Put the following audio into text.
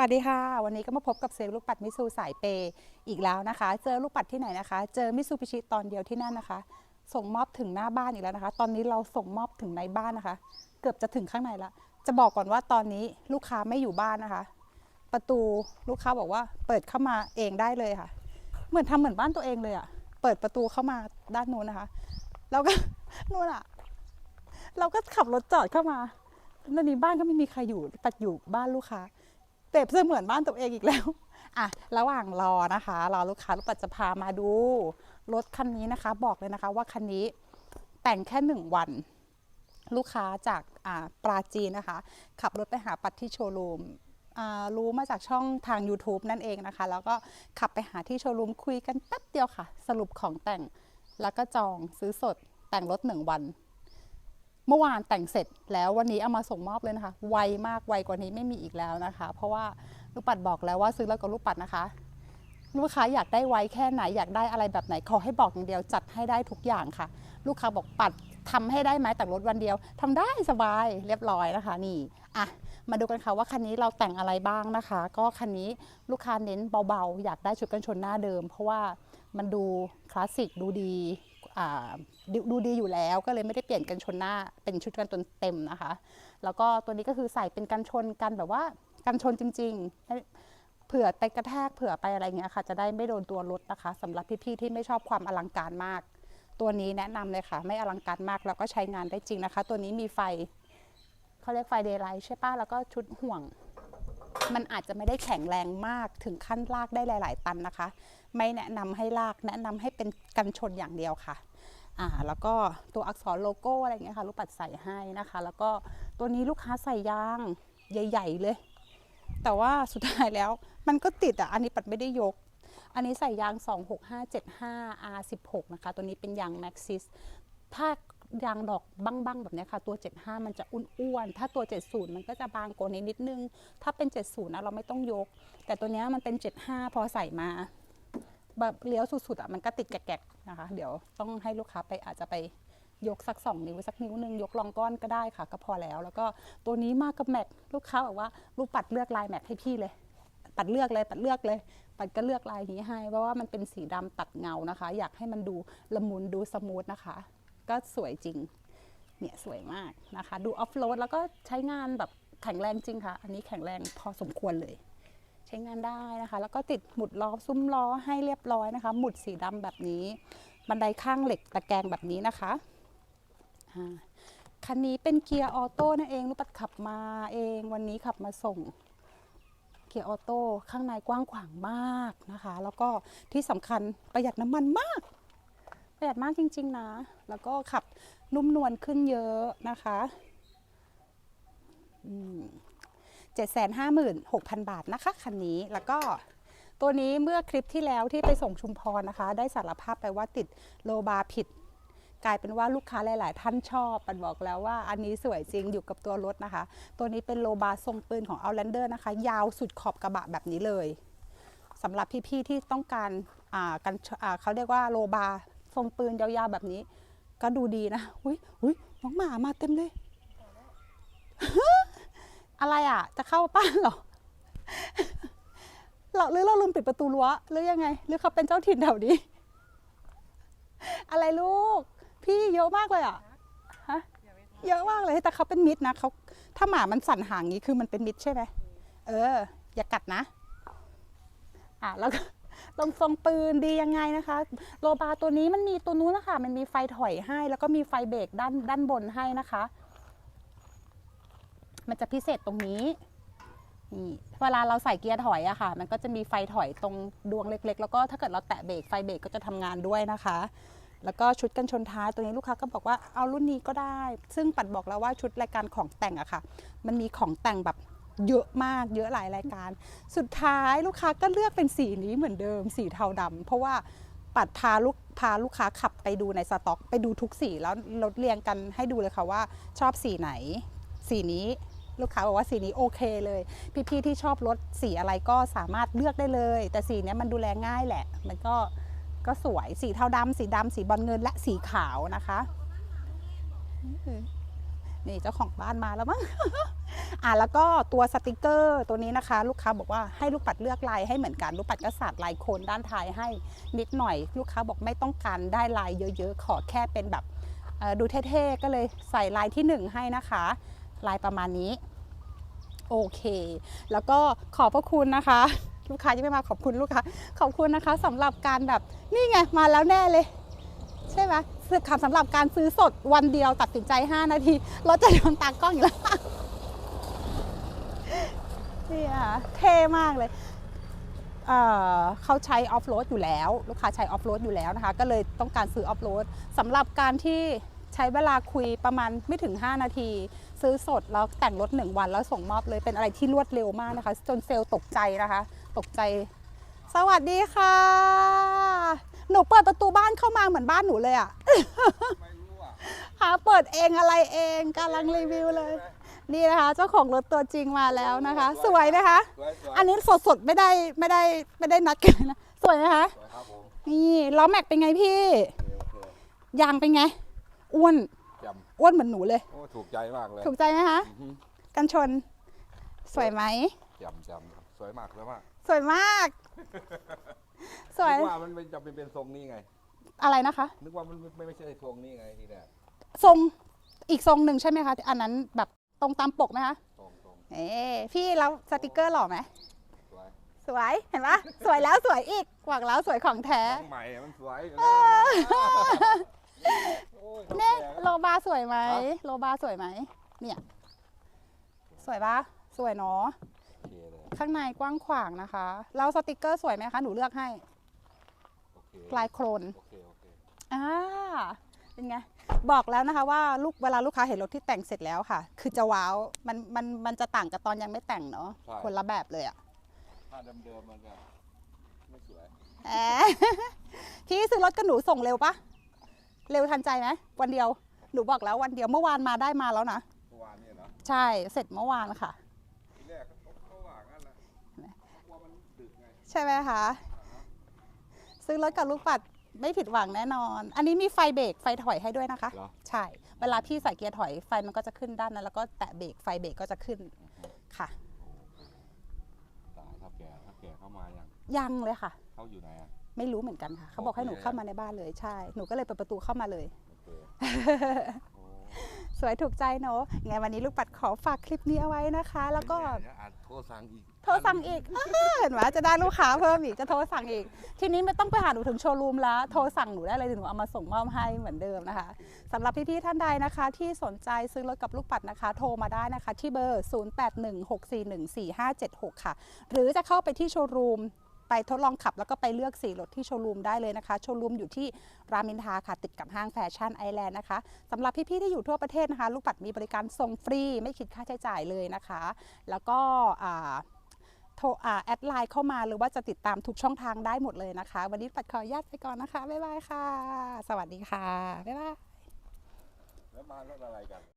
วัสดีค่ะ วันนี้ก็มาพบกับเซลลูกปัดมิซูสายเปย์อีกแล้วนะคะ เจอลูกปัดที่ไหนนะคะ เจอมิซูบิชิตอนเดียวที่นั่นนะคะ ส่งมอบถึงหน้าบ้านอีกแล้วนะคะ ตอนนี้เราส่งมอบถึงในบ้านนะคะ เกือบจะถึงข้างในละจะบอกก่อนว่าตอนนี้ลูกค้าไม่อยู่บ้านนะคะ ประตูลูกค้าบอกว่าเปิดเข้ามาเองได้เลยค่ะ เหมือนทำเหมือนบ้านตัวเองเลยอะเปิดประตูเข้ามาด้านนู้นนะคะ แล้วก็นู่นอะ เราก็ขับรถจอดเข้ามาตอนนี้บ้านก็ไม่มีใครอยู่ปัดอยู่บ้านลูกค้า เปรียบเสมือนบ้านตัวเองอีกแล้วอะระหว่างรอนะคะรอลูกค้าลูกปัดจะพามาดูรถคันนี้นะคะ บอกเลยนะคะว่าคันนี้แต่งแค่หนึ่งวัน ลูกค้าจากอ่าปราจีนนะคะ ขับรถไปหาปัดที่โชว์รูมอ่ารู้มาจากช่องทาง YouTube นั่นเองนะคะ แล้วก็ขับไปหาที่โชว์รูมคุยกันแป๊บเดียวค่ะ สรุปของแต่งแล้วก็จองซื้อสดแต่งรถหนึ่งวัน เมื่อวานแต่งเสร็จแล้ววันนี้เอามาส่งมอบเลยนะคะ ไวมากไวกว่านี้ไม่มีอีกแล้วนะคะ เพราะว่าลูกปัดบอกแล้วว่าซื้อแล้วกับลูกปัดนะคะ ลูกค้าอยากได้ไวแค่ไหนอยากได้อะไรแบบไหนขอให้บอกอย่างเดียวจัดให้ได้ทุกอย่างค่ะ ลูกค้าบอกปัดทำให้ได้ไหมแต่งรถวันเดียวทำได้สบายเรียบร้อยนะคะ นี่อะมาดูกันค่ะว่าคันนี้เราแต่งอะไรบ้างนะคะ ก็คันนี้ลูกค้าเน้นเบาๆ อยากได้ชุดกันชนหน้าเดิม เพราะว่ามันดูคลาสสิกดูดี ดูดูดีอยู่แล้วก็เลยไม่ได้เปลี่ยนกันชนหน้าเป็นชุดกันชนเต็มนะคะ แล้วก็ตัวนี้ก็คือใส่เป็นกันชนกันแบบว่ากันชนจริงๆ เผื่อไปกระแทกเผื่อไปอะไรเงี้ยค่ะ จะได้ไม่โดนตัวรถนะคะสำหรับพี่ๆที่ไม่ชอบความอลังการมาก ตัวนี้แนะนำเลยค่ะ ไม่อลังการมากแล้วก็ใช้งานได้จริงนะคะ ตัวนี้มีไฟเขาเรียกไฟเดย์ไลท์ใช่ปะแล้วก็ชุดห่วง มันอาจจะไม่ได้แข็งแรงมากถึงขั้นลากได้หลาย ๆ ตันนะคะ ไม่แนะนำให้ลากแนะนำให้เป็นกันชนอย่างเดียวค่ะอ่าแล้วก็ตัวอักษรโลโก้อะไรเงี้ยค่ะลูกปัดใส่ให้นะคะ แล้วก็ตัวนี้ลูกค้าใส่ยางใหญ่ ๆ เลย แต่ว่าสุดท้ายแล้วมันก็ติดอะอันนี้ปัดไม่ได้ยกอันนี้ใส่ยาง 26575 R16 นะคะ ตัวนี้เป็นยาง Maxxis ถ้า ยางดอกบ้างๆแบบนี้ค่ะ ตัว 75 มันจะอ้วนๆถ้าตัว 70 มันก็จะบางกว่านี้นิดนึง ถ้าเป็น 70นะเราไม่ต้องยก แต่ตัวนี้มันเป็น 75 พอใส่มา แบบเลี้ยวสุดๆอะมันก็ติดแกะๆนะคะ เดี๋ยวต้องให้ลูกค้าไปอาจจะไปยกสักสองนิ้วสักนิ้วหนึ่งยกรองก้อนก็ได้ค่ะ ก็พอแล้ว แล้วก็ตัวนี้มากกับแม็กลูกค้าบอกว่าลูกปัดเลือกลายแม็กให้พี่เลย ปัดเลือกเลยปัดเลือกเลย ปัดก็เลือกลายนี้ให้เพราะว่ามันเป็นสีดำตัดเงานะคะ อยากให้มันดูละมุนดูสมูทนะคะ ก็สวยจริง เนี่ยสวยมากนะคะ ดูออฟโรดแล้วก็ใช้งานแบบแข็งแรงจริงค่ะ อันนี้แข็งแรงพอสมควรเลย ใช้งานได้นะคะ แล้วก็ติดหมุดล้อซุ้มล้อให้เรียบร้อยนะคะ หมุดสีดำแบบนี้ บันไดข้างเหล็กตะแกรงแบบนี้นะคะคันนี้เป็นเกียร์ออโต้นั่นเองลูกปัดขับมาเองวันนี้ขับมาส่งเกียร์ออโต้ข้างในกว้างขวางมากนะคะ แล้วก็ที่สำคัญประหยัดน้ำมันมาก ประหยัดมากจริง ๆ นะ แล้วก็ขับนุ่มนวลขึ้นเยอะนะคะเจ็ดแสนห้าหมื่นหกพันบาทนะคะคันนี้แล้วก็ตัวนี้เมื่อคลิปที่แล้วที่ไปส่งชุมพรนะคะ ได้สารภาพไปว่าติดโลบาผิด กลายเป็นว่าลูกค้าหลาย ๆ ท่านชอบปันบอกแล้วว่าอันนี้สวยจริงอยู่กับตัวรถนะคะ ตัวนี้เป็นโลบาทรงปืนของ Outlander นะคะ ยาวสุดขอบกระบะแบบนี้เลยสำหรับพี่ ๆ ที่ต้องการกันเขาเรียกว่าโลบา ทรงปืนยาวๆแบบนี้ ก็ดูดีนะอุ้ยอุ้ยน้องหมามาเต็มเลย อะไรอะ จะเข้าบ้านเหรอเราหรือเราลืมปิดประตูรั้วหรือยังไง หรือเขาเป็นเจ้าถิ่นแถวนี้ อะไรลูก พี่เยอะมากเลยอะฮะเยอะมากเลยแต่เขาเป็นมิตรนะเขาถ้าหมามันสั่นหางงี้คือมันเป็นมิตรใช่ไหมเออ อย่ากัดนะ อะแล้วก็ ตรงทรงปืนดียังไงนะคะ โลบาตัวนี้มันมีตัวนู้นนะคะมันมีไฟถอยให้ แล้วก็มีไฟเบรกด้านด้านบนให้นะคะ มันจะพิเศษตรงนี้นี่เวลาเราใส่เกียร์ถอยอะค่ะ มันก็จะมีไฟถอยตรงดวงเล็ก ๆ แล้วก็ถ้าเกิดเราแตะเบรกไฟเบรกก็จะทำงานด้วยนะคะ แล้วก็ชุดกันชนท้ายตัวนี้ลูกค้าก็บอกว่าเอารุ่นนี้ก็ได้ ซึ่งปัดบอกแล้วว่าชุดรายการของแต่งอะค่ะ มันมีของแต่งแบบ เยอะมากเยอะหลายรายการ สุดท้ายลูกค้าก็เลือกเป็นสีนี้เหมือนเดิมสีเทาดำเพราะว่าปัดพาลูกพาลูกค้าขับไปดูในสต็อก ไปดูทุกสีแล้วลดเรียงกันให้ดูเลยค่ะว่าชอบสีไหน สีนี้ลูกค้าบอกว่าสีนี้โอเคเลย พี่ๆที่ชอบรถสีอะไรก็สามารถเลือกได้เลย แต่สีนี้มันดูแลง่ายแหละ มันก็ก็สวยสีเทาดำสีดำสีบอลเงินและสีขาวนะคะ นี่เจ้าของบ้านมาแล้วมั้ง อะแล้วก็ตัวสติกเกอร์ตัวนี้นะคะ ลูกค้าบอกว่าให้ลูกปัดเลือกลายให้เหมือนกันลูกปัดก็สาดลายโคนด้านท้ายให้นิดหน่อย ลูกค้าบอกไม่ต้องการได้ลายเยอะๆ ขอแค่เป็นแบบดูเท่ๆก็เลยใส่ลายที่หนึ่งให้นะคะ ลายประมาณนี้โอเค แล้วก็ขอบพระคุณนะคะ ลูกค้ายังไม่มาขอบคุณลูกค้าขอบคุณนะคะสำหรับการแบบนี่ไงมาแล้วแน่เลย ใช่ไหมซื้อคำสำหรับการซื้อสดวันเดียวตัดสินใจ 5 นาที เรถจะโดนตากล้องอีกแล้ว นี่ค่ะเท่มากเลยเเขาใช้ออฟโรดอยู่แล้ว ลูกค้าใช้ออฟโรดอยู่แล้วนะคะ ก็เลยต้องการซื้อออฟโรดสำหรับการที่ใช้เวลาคุยประมาณไม่ถึง 5 นาที ซื้อสดแล้วแต่งรถ 1 วันแล้วส่งมอบเลยเป็นอะไรที่รวดเร็วมากนะคะ จนเซลล์ตกใจนะคะ ตกใจ สวัสดีค่ะ หนูเปิดประตูบ้านเข้ามาเหมือนบ้านหนูเลยอะไม่รู้อะหาเปิดเองอะไรเองกำลังรีวิวเลย นี่นะคะเจ้าของรถตัวจริงมาแล้วนะคะ สวยไหมคะสวยสวยอันนี้สดสดๆไม่ได้ไม่ได้ไม่ได้นัดกันนะสวยไหมคะสวยครับผมนี่ล้อแม็กเป็นไงพี่โอเคโอเคยางเป็นไง อ้วนจอ้วนเหมือนหนูเลยำโอ้ถูกใจมากเลย ถูกใจไหมคะอือฮึกันชน สวยไหมจำจำครับสวยมากสวยมากสวยมาก สวยนึกว่ามันไม่จำเป็นเป็นทรงนี้ไง อะไรนะคะ นึกว่ามันไม่ไม่ใช่ทรงนี้ไงทีแรกทรงอีกทรงหนึ่งใช่ไหมคะ อันนั้นแบบ ตรงตามปกไหมคะทรงทรงเอ๊พี่แล้วสติกเกอร์หล่อไหมสวยสวยเห็นปะสวยแล้วสวยอีกหวังแล้วสวยของแท้น้องใหม่อะมันสวยโอ้ยเนี่ยแก่โลบาสวยไหมฮะโลบาสวยไหมเนี่ย สวยปะสวยเนาะโอเคเลยข้างในกว้างขวางนะคะแล้วสติกเกอร์สวยไหมคะ หนูเลือกให้โอเคลายโครนโอเคโอเคอ่า เป็นไง บอกแล้วนะคะว่าลูกเวลาลูกค้าเห็นรถที่แต่งเสร็จแล้วค่ะ คือจะว้าว มันมันมันจะต่างกับตอนยังไม่แต่งเนาะคนละแบบเลยอะถ้าเดิมๆมันก็ไม่สวย แหม พี่ซื้อรถกับหนูส่งเร็วปะเร็วทันใจไหมวันเดียว หนูบอกแล้ววันเดียวเมื่อวานมาได้มาแล้วนะ เมื่อวานเนี่ยเนาะใช่ เสร็จเมื่อวานค่ะ ทีแรกเขาเขาว่างั้นแหละกลัวมันดึกไงใช่ไหมคะ ซื้อรถกับลูกปัด ไม่ผิดหวังแน่นอน อันนี้มีไฟเบรกไฟถอยให้ด้วยนะคะ เหรอ ใช่ เวลาพี่ใส่เกียร์ถอยไฟมันก็จะขึ้นด้านนั้น แล้วก็แตะเบรกไฟเบรกก็จะขึ้นค่ะ ตายถ้าแก่ถ้าแก่เข้ามายังยังเลยค่ะ เขาอยู่ไหนอะ ไม่รู้เหมือนกันค่ะ เขาบอกให้หนูโอเคเข้ามาในบ้านเลยใช่ หนูก็เลยเปิดประตูเข้ามาเลย โอเคโอ้ สวยถูกใจเนอะไงวันนี้ลูกปัดขอฝากคลิปนี้เอาไว้นะคะ แล้วก็เดี๋ยวอาจโทรสั่งอีก โทรสั่งอีกเออเห็นไหมจะได้ลูกค้าเพิ่มอีกจะโทรสั่งอีก ทีนี้ไม่ต้องไปหาหนูถึงโชว์รูมแล้ว โทรสั่งหนูได้เลยเดี๋ยวหนูเอามาส่งมอบให้เหมือนเดิมนะคะสำหรับพี่ๆท่านใดนะคะ ที่สนใจซื้อรถกับลูกปัดนะคะ โทรมาได้นะคะ ที่เบอร์ 0816414576 ค่ะ หรือจะเข้าไปที่โชว์รูม ไปทดลองขับแล้วก็ไปเลือกสีรถที่โชว์รูมได้เลยนะคะ โชว์รูมอยู่ที่รามอินทราค่ะติดกับห้างแฟชั่นไอแลนด์นะคะสำหรับพี่ๆที่อยู่ทั่วประเทศนะคะ ลูกปัดมีบริการส่งฟรี ไม่คิดค่าใช้จ่ายเลยนะคะ แล้วก็โทรแอดไลน์เข้ามาหรือว่าจะติดตามทุกช่องทางได้หมดเลยนะคะ วันนี้ปัดขออนุญาตไปก่อนนะคะบ๊ายบายค่ะ สวัสดีค่ะบ๊ายบายแล้วมารถอะไรกัน